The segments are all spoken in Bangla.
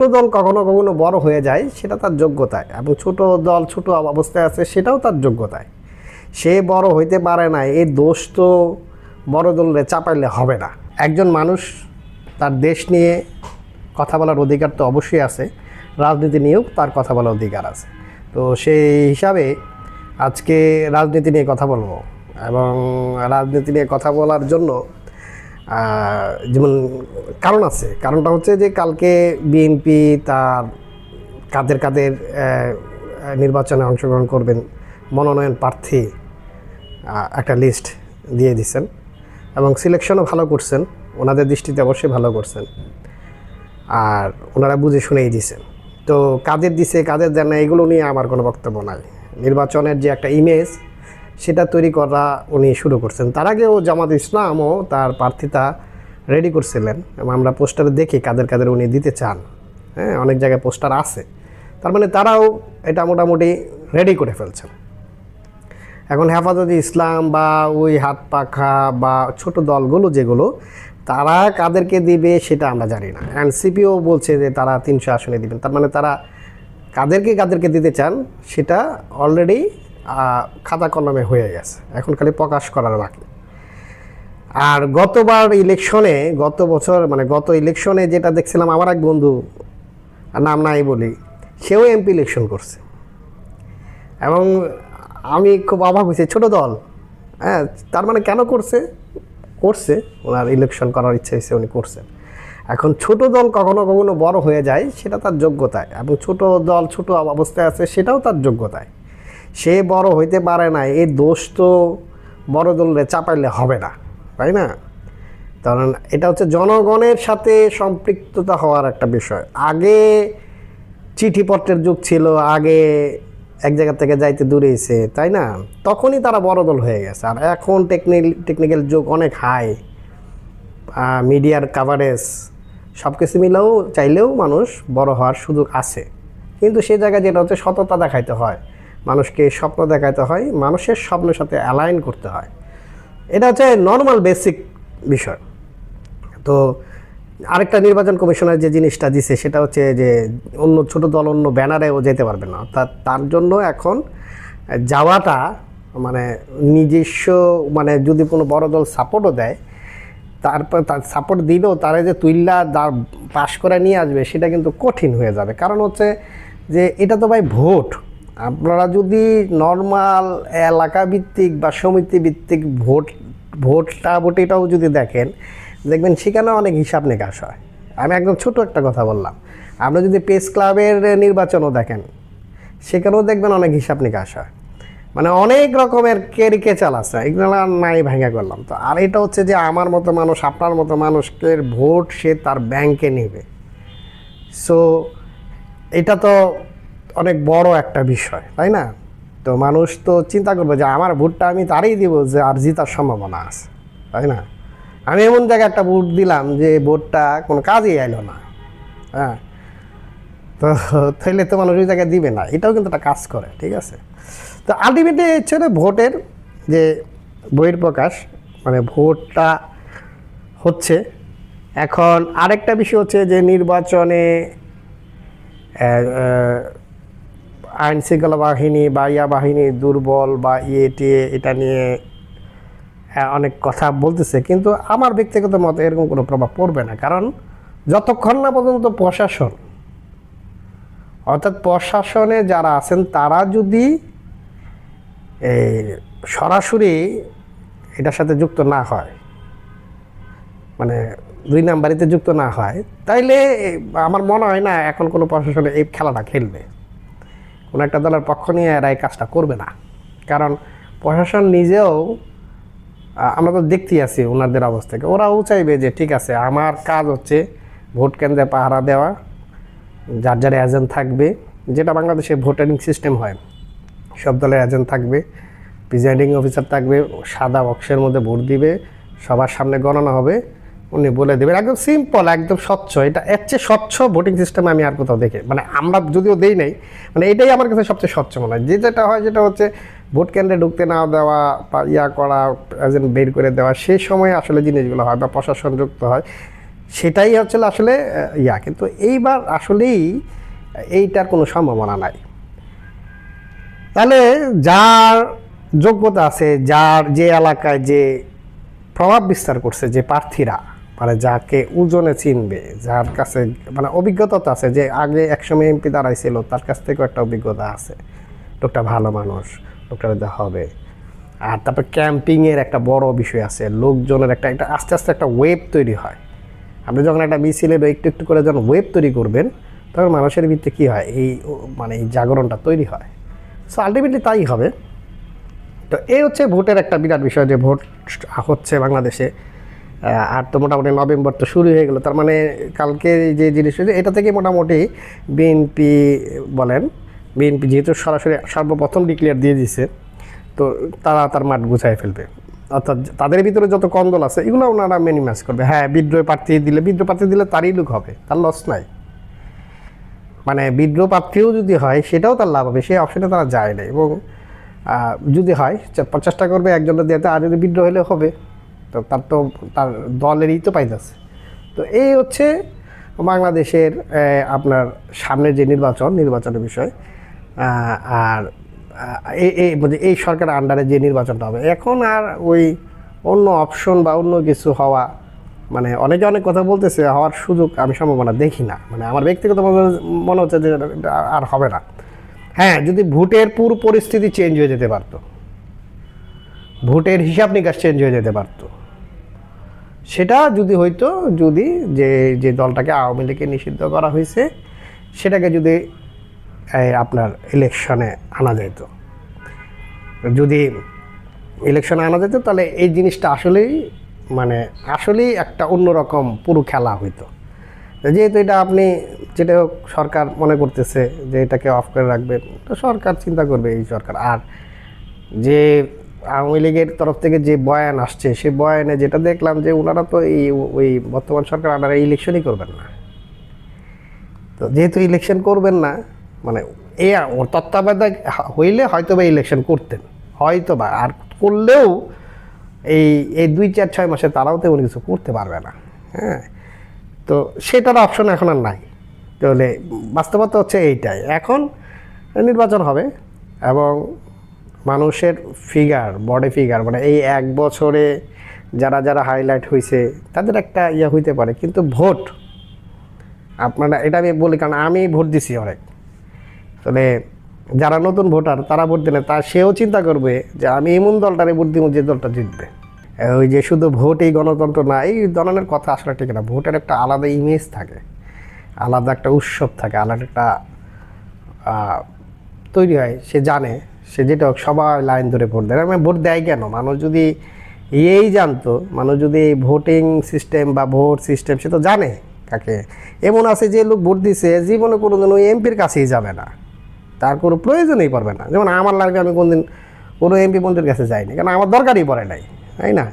ছোট দল কখনো কখনো বড় হয়ে যায়, সেটা তার যোগ্যতায় এবং ছোট দল ছোট অবস্থায় আছে, সেটাও তার যোগ্যতায়। সে বড় হইতে পারে না এই দোষ তো বড় দলে চাপাইলে হবে না। একজন মানুষ তার দেশ নিয়ে কথা বলার অধিকার তো অবশ্যই আছে, রাজনীতি নিয়েও তার কথা বলার অধিকার আছে। তো সেই হিসাবে আজকে রাজনীতি নিয়ে কথা বলব এবং রাজনীতি নিয়ে কথা বলার জন্য যেমন কারণ আছে। কারণটা হচ্ছে যে কালকে বিএনপি তার কাদের কাদের নির্বাচনে অংশগ্রহণ করবেন মনোনয়ন প্রার্থী একটা লিস্ট দিয়ে দিছেন এবং সিলেকশনও ভালো করছেন। ওনাদের দৃষ্টিতে অবশ্যই ভালো করছেন। আর ওনারা বুঝে শুনেই দিছেন। তো কাদের দিছে, কাদের দেন না, এগুলো নিয়ে আমার কোনো বক্তব্য নাই। নির্বাচনের যে একটা ইমেজ সেটা তৈরি করা উনি শুরু করছেন। তার আগেও জামাত ইসলামও তার প্রার্থিতা রেডি করছিলেন এবং আমরা পোস্টারে দেখি কাদের কাদের উনি দিতে চান। হ্যাঁ অনেক জায়গায় পোস্টার আছে। তার মানে তারাও এটা মোটামুটি রেডি করে ফেলছেন। এখন হেফাজতে ইসলাম বা ওই হাত পাখা বা ছোট দলগুলো যেগুলো, তারা কাদেরকে দিবে সেটা আমরা জানি না। এনসিপিও বলছে যে তারা তিনশো আসনে দিবেন। তার মানে তারা কাদেরকে কাদেরকে দিতে চান, সেটা অলরেডি খাতা কলমে হয়ে গেছে। এখন খালি প্রকাশ করার বাকি। আর গতবার ইলেকশনে, গত বছর মানে গত ইলেকশনে যেটা দেখছিলাম, আমার এক বন্ধু নাম নাই বলি, সেও এমপি ইলেকশন করছে। এবং আমি খুব অবাক হয়েছি, ছোট দল হ্যাঁ তার মানে কেন করছে? করছে, ওনার ইলেকশন করার ইচ্ছে হয়েছে, উনি করছেন। এখন ছোট দল কখনো কখনো বড় হয়ে যায়, সেটা তার যোগ্যতায়, এবং ছোট দল ছোট অবস্থায় আছে, সেটাও তার যোগ্যতায়। সে বড় হইতে পারে না এই দোষ তো বড় দলে চাপাইলে হবে না, তাই না? কারণ এটা হচ্ছে জনগণের সাথে সম্পৃক্ততা হওয়ার একটা বিষয়। আগে চিঠিপত্রের যুগ ছিল, আগে এক জায়গা থেকে যাইতে দূরে এসে, তাই না? তখনই তারা বড় দল হয়ে গেছে। আর এখন টেকনিক টেকনিক্যাল যুগ অনেক হাই মিডিয়ার কাভারেজ সব কিছু মিলেও চাইলেও মানুষ বড় হওয়ার সুযোগ আছে। কিন্তু সে জায়গায় যেটা হচ্ছে সততা দেখাইতে হয়। মানুষকে স্বপ্ন দেখাইতে হয়, মানুষের স্বপ্নের সাথে অ্যালাইন করতে হয়। এটা হচ্ছে নর্মাল বেসিক বিষয়। তো আরেকটা নির্বাচন কমিশনের যে জিনিসটা দিছে, সেটা হচ্ছে যে অন্য ছোট দল অন্য ব্যানারেও যেতে পারবে না। তা তার জন্য এখন যাওয়াটা মানে নিজস্ব মানে যদি কোনো বড় দল সাপোর্টও দেয়, তারপর তার সাপোর্ট দিলেও তারা যে তুইল্লা দা- পাশ করে নিয়ে আসবে, সেটা কিন্তু কঠিন হয়ে যাবে। কারণ হচ্ছে যে এটা তো ভাই ভোট। আপনারা যদি নর্মাল এলাকা ভিত্তিক বা সমিতি ভিত্তিক ভোট, ভোটটা ভোটিটাও যদি দেখেন, দেখবেন সেখানে অনেক হিসাব নিকাশ হয়। আমি একদম ছোট একটা কথা বললাম। আপনারা যদি প্রেস ক্লাবের নির্বাচনও দেখেন, সেখানেও দেখবেন অনেক হিসাব নিকাশ হয়। মানে অনেক রকমের কেরিকেচাল আছে, এগুলো নাই ভেঙে করলাম তো। আর এটা হচ্ছে যে আমার মতো মানুষ, আপনার মতো মানুষকে ভোট সে তার ব্যাংকে নেবে। সো এটা তো অনেক বড় একটা বিষয়, তাই না? তো মানুষ তো চিন্তা করবে যে আমার ভোটটা আমি তারই দিব যে আর জিতার সম্ভাবনা আছে, তাই না? আমি এমন জায়গায় একটা ভোট দিলাম যে ভোটটা কোনো কাজেই এলো না হ্যাঁ? তো তাইলে তো মানুষ ওই জায়গায় দিবে না, এটাও কিন্তু একটা কাজ করে, ঠিক আছে? তো আলটিমেটলি হচ্ছে ভোটের যে বইয়ের প্রকাশ মানে ভোটটা হচ্ছে, এখন আরেকটা বিষয় হচ্ছে যে নির্বাচনে আইন শৃঙ্খলা বাহিনী বা ইয়া বাহিনী দুর্বল বা ইয়ে টিয়ে, এটা নিয়ে অনেক কথা বলতেছে। কিন্তু আমার ব্যক্তিগত মতে এরকম কোনো প্রভাব পড়বে না। কারণ যতক্ষণ না পর্যন্ত প্রশাসন, অর্থাৎ প্রশাসনে যারা আছেন, তারা যদি সরাসরি এটার সাথে যুক্ত না হয় মানে দুই নাম্বারিতে যুক্ত না হয়, তাইলে আমার মনে হয় না এখন কোনো প্রশাসনে এই খেলাটা খেলবে। কোনো একটা দলের পক্ষ নিয়ে এরা এই কাজটা করবে না। কারণ প্রশাসন নিজেও আমরা তো দেখতেই আছি ওনাদের অবস্থাকে ওরাও চাইবে যে ঠিক আছে, আমার কাজ হচ্ছে ভোট কেন্দ্রে পাহারা দেওয়া, যার যার এজেন্ট থাকবে, যেটা বাংলাদেশে ভোটারিং সিস্টেম হয়। সব দলের এজেন্ট থাকবে প্রিজাইডিং অফিসার থাকবে, সাদা বক্সের মধ্যে ভোট দিবে, সবার সামনে গণনা হবে। উনি বলে দেবেন একদম সিম্পল একদম স্বচ্ছ। এটা এর চেয়ে স্বচ্ছ ভোটিং সিস্টেম আমি আর কোথাও দেখে মানে আমরা যদিও দেই নাই মানে এটাই আমার কাছে সবচেয়ে স্বচ্ছ মনে হয়। যে যেটা হয় যেটা হচ্ছে ভোট কেন্দ্রে ঢুকতে না দেওয়া বা ইয়া করা এজেন্ট বের করে দেওয়া সেই সময় আসলে জিনিসগুলো হয় বা প্রশাসন যুক্ত হয়। সেটাই হচ্ছে আসলে ইয়া। কিন্তু এইবার আসলেই এইটার কোনো সম্ভাবনা নাই। তাহলে যার যোগ্যতা আছে, যার যে এলাকায় যে প্রভাব বিস্তার করছে, যে প্রার্থীরা মানে যাকে ওজনে চিনবে, যার কাছে মানে অভিজ্ঞতা তো আছে যে আগে একসময় এমপি দাঁড়াইছিল, তার কাছ থেকেও একটা অভিজ্ঞতা আছে। লোকটা ভালো মানুষ লোকটা হবে। আর তারপর ক্যাম্পিংয়ের একটা বড় বিষয় আছে, লোকজনের একটা একটা আস্তে আস্তে একটা ওয়েব তৈরি হয়। আপনি যখন একটা মিছিলের একটু একটু করে যখন ওয়েব তৈরি করবেন, তখন মানুষের ভিত্তিতে কী হয়, এই মানে এই জাগরণটা তৈরি হয়। সো আলটিমেটলি তাই হবে। তো এই হচ্ছে ভোটের একটা বিরাট বিষয় যে ভোট হচ্ছে বাংলাদেশে। আর তো মোটামুটি নভেম্বর তো শুরু হয়ে গেল। তার মানে কালকে যে জিনিস হয়েছে, এটা থেকে মোটামুটি বিএনপি বলেন বিএনপি যেহেতু সরাসরি সর্বপ্রথম ডিক্লেয়ার দিয়ে দিছে, তো তারা তার মাঠ গুছাই ফেলবে। অর্থাৎ তাদের ভিতরে যত কন্দল আছে, এগুলো ওনারা মিনিমাইজ করবে। হ্যাঁ বিদ্রোহ প্রার্থী দিলে, বিদ্রোহ প্রার্থী দিলে তারই লোক হবে, তার লস নাই। মানে বিদ্রোহ প্রার্থীও যদি হয়, সেটাও তার লাভ হবে, সেই অপশনে তারা যায় না। এবং যদি হয় চেষ্টা করবে একজনের দিতে আর যদি বিদ্রোহ হলে হবে। তো তার তো, তার দলেরই তো পাইতেছে। তো এই হচ্ছে বাংলাদেশের আপনার সামনের যে নির্বাচন, নির্বাচনের বিষয়। আর এই এই সরকারের আন্ডারে যে নির্বাচনটা হবে। এখন আর ওই অন্য অপশন বা অন্য কিছু হওয়া মানে অনেকে অনেক কথা বলতেছে, হওয়ার সুযোগ আমি সম্ভাবনা দেখি না। মানে আমার ব্যক্তিগত মনে হচ্ছে যে আর হবে না। হ্যাঁ যদি ভোটের পুরো পরিস্থিতি চেঞ্জ হয়ে যেতে পারতো, ভোটের হিসাব নিকাশ চেঞ্জ হয়ে যেতে পারতো সেটা যদি হইতো, যদি যে যে দলটাকে আওয়ামী লীগে নিষিদ্ধ করা হয়েছে সেটাকে যদি আপনার ইলেকশনে আনা যেত যদি ইলেকশনে আনা যেত তাহলে এই জিনিসটা আসলেই মানে আসলেই একটা অন্যরকম পুরো খেলা হইতো। যেহেতু এটা আপনি, যেটা হোক সরকার মনে করতেছে যে এটাকে অফ করে রাখবেন, তো সরকার চিন্তা করবে এই সরকার। আর যে আওয়ামী লীগের তরফ থেকে যে বয়ান আসছে, সে বয়ানে যেটা দেখলাম যে ওনারা তো এই ওই বর্তমান সরকার আন্ডারে ইলেকশনই করবেন না। তো যেহেতু ইলেকশন করবেন না মানে এ তত্ত্বাবধায়ক হইলে হয়তো বা ইলেকশন করতেন হয়তো বা আর করলেও এই এই দুই চার ছয় মাসে তারাও তেমন কিছু করতে পারবে না হ্যাঁ। তো সেটার অপশন এখন আর নাই। তাহলে বাস্তবতা হচ্ছে এইটাই। এখন নির্বাচন হবে এবং মানুষের ফিগার বডি ফিগার মানে এই এক বছরে যারা যারা হাইলাইট হয়েছে তাদের একটা ইয়ে হইতে পারে। কিন্তু ভোট, আপনারা, এটা আমি বলি, কারণ আমি ভোট দিছি অনেক। তাহলে যারা নতুন ভোটার, তারা ভোট দিলে, তা সেও চিন্তা করবে যে আমি এমন দলটারে ভোট দিব যে দলটা জিতবে। ওই যে শুধু ভোট এই গণতন্ত্র না, এই ধরনের কথা আসলে ঠিক না। ভোটের একটা আলাদা ইমেজ থাকে, আলাদা একটা উৎসব থাকে, আলাদা একটা তৈরি হয়, সে জানে। সে যেটা হোক, সবাই লাইন ধরে ভোট দেয়। আমি ভোট দেয় কেন? মানুষ যদি এই জানতো, মানুষ যদি ভোটিং সিস্টেম বা ভোট সিস্টেম, সে তো জানে কাকে। এমন আছে যে লোক ভোট দিছে, জীবনে কোনো দিন ওই এমপির কাছেই যাবে না। তার কোনো প্রয়োজনই পড়বে না। যেমন আমার লাগবে আমি কোনদিন কোনো এমপি মন্ত্রীর কাছে যাইনি, কারণ আমার দরকারই পড়ে নাই, তাই না?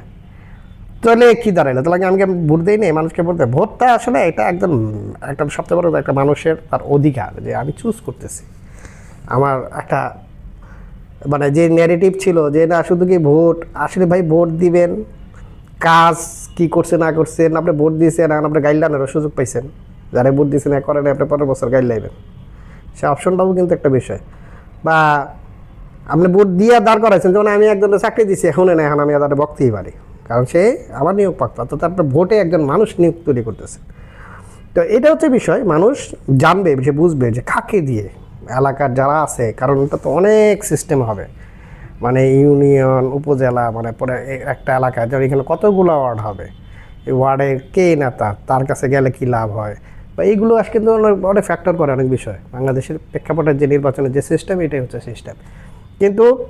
তাহলে কী দাঁড়াইলো? তাহলে কি আমি ভোট দিই নাই? মানুষকে ভোট দেয়? ভোটটা আসলে এটা একদম একটা সবচেয়ে বড় একটা মানুষের তার অধিকার যে আমি চুজ করতেছি। আমার একটা মানে যে ন্যারেটিভ ছিল যে, না, শুধু কি ভোট? আসলে ভাই ভোট দিবেন। কাজ কি করছে, না করছেন আপনি ভোট দিয়েছেন এখন আপনি গাইডলাইনেরও সুযোগ পাইছেন। যারা ভোট দিয়েছেন এক করেন আপনি পরের বছর গাইড লাইবেন সে অপশনটাও কিন্তু একটা বিষয়। বা আপনি ভোট দিয়ে দাঁড় করাইছেন, যেমন আমি একজনের চাকরি দিচ্ছি এখন না এখন আমি তাদের বক্তেই পারি। কারণ সে আমার নিয়োগ প্রাপ্ত অর্থাৎ আপনার ভোটে একজন মানুষ নিয়োগ তৈরি করতেছে। তো এটা হচ্ছে বিষয়, মানুষ জানবে, সে বুঝবে যে কাকে দিয়ে এলাকার যারা আছে কারণ এটা তো অনেক সিস্টেম হবে। মানে ইউনিয়ন উপজেলা মানে পরে একটা এলাকায় যেমন এখানে কতগুলো ওয়ার্ড হবে? এই ওয়ার্ডে কে নেতা তার কাছে গেলে কি লাভ হয়? বা এইগুলো আজ কিন্তু অনেক- অনেক ফ্যাক্টর করে অনেক বিষয়। বাংলাদেশের প্রেক্ষাপটের যে নির্বাচনের যে সিস্টেম এটাই হচ্ছে সিস্টেম কিন্তু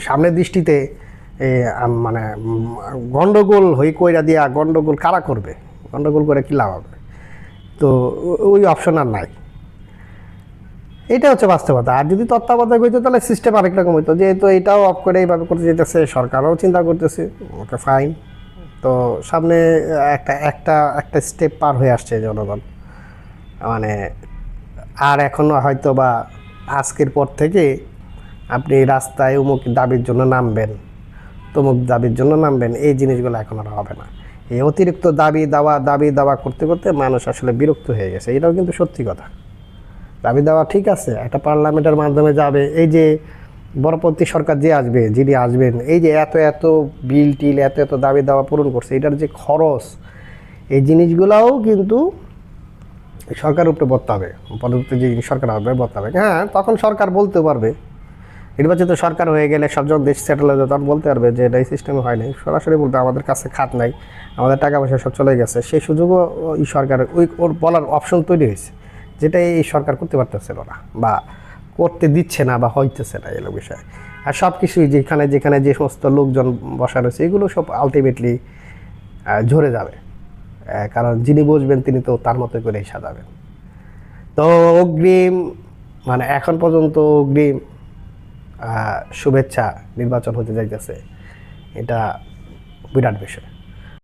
সামনের দৃষ্টিতে মানে উম, গন্ডগোল হই কইরা দিয়া গন্ডগোল কারা করবে? গন্ডগোল করে কি লাভ হবে? তো ওই অপশন আর নাই। এটা হচ্ছে বাস্তবতা। আর যদি তত্ত্বাবধায়ক হইতো, তাহলে সিস্টেম আরেক রকম হইতো। যেহেতু এটাও অফ করে এইভাবে করতে যেতেছে সরকারও চিন্তা করতেছে ওকে ফাইন তো সামনে একটা একটা একটা স্টেপ পার হয়ে আসছে জনগণ। মানে আর এখনও হয়তো বা আজকের পর থেকে আপনি রাস্তায় অমুক দাবির জন্য নামবেন, তমুক দাবির জন্য নামবেন, এই জিনিসগুলো এখন আর হবে না। এই অতিরিক্ত দাবি দাওয়া দাবি দাওয়া করতে করতে মানুষ আসলে বিরক্ত হয়ে গেছে। এটাও কিন্তু সত্যি কথা। দাবি দেওয়া ঠিক আছে, একটা পার্লামেন্টের মাধ্যমে যাবে। এই যে বরপন্থী সরকার যে আসবে, যিনি আসবেন, এই যে এত এত বিল টিল, এত এত দাবি দাওয়া পূরণ করছে, এটার যে খরচ, এই জিনিসগুলাও কিন্তু সরকারের উপরে বলতে হবে পরবর্তী যে সরকার হবে বলতে হবে হ্যাঁ তখন সরকার বলতে পারবে। নির্বাচিত সরকার হয়ে গেলে সব যখন দেশ সেটেল হয়ে তখন বলতে পারবে যে এটা এই সিস্টেমে হয় নাই সরাসরি বলতে আমাদের কাছে খাত নাই, আমাদের টাকা পয়সা সব চলে গেছে। সেই সুযোগও এই সরকার, ওই ওর বলার অপশন তৈরি হয়েছে। যেটা এই সরকার করতে পারতেছিল না, বা করতে দিচ্ছে না, বা হইতেছে না এগুলো বিষয়। আর সব কিছুই যেখানে যেখানে যে সমস্ত লোকজন বসা রয়েছে, এগুলো সব আলটিমেটলি ঝরে যাবে। কারণ যিনি বসবেন তিনি তো তার মতো করেই সাজাবেন। তো অগ্রিম মানে এখন পর্যন্ত অগ্রিম শুভেচ্ছা নির্বাচন হতে যাইতেছে। এটা বিরাট বিষয়।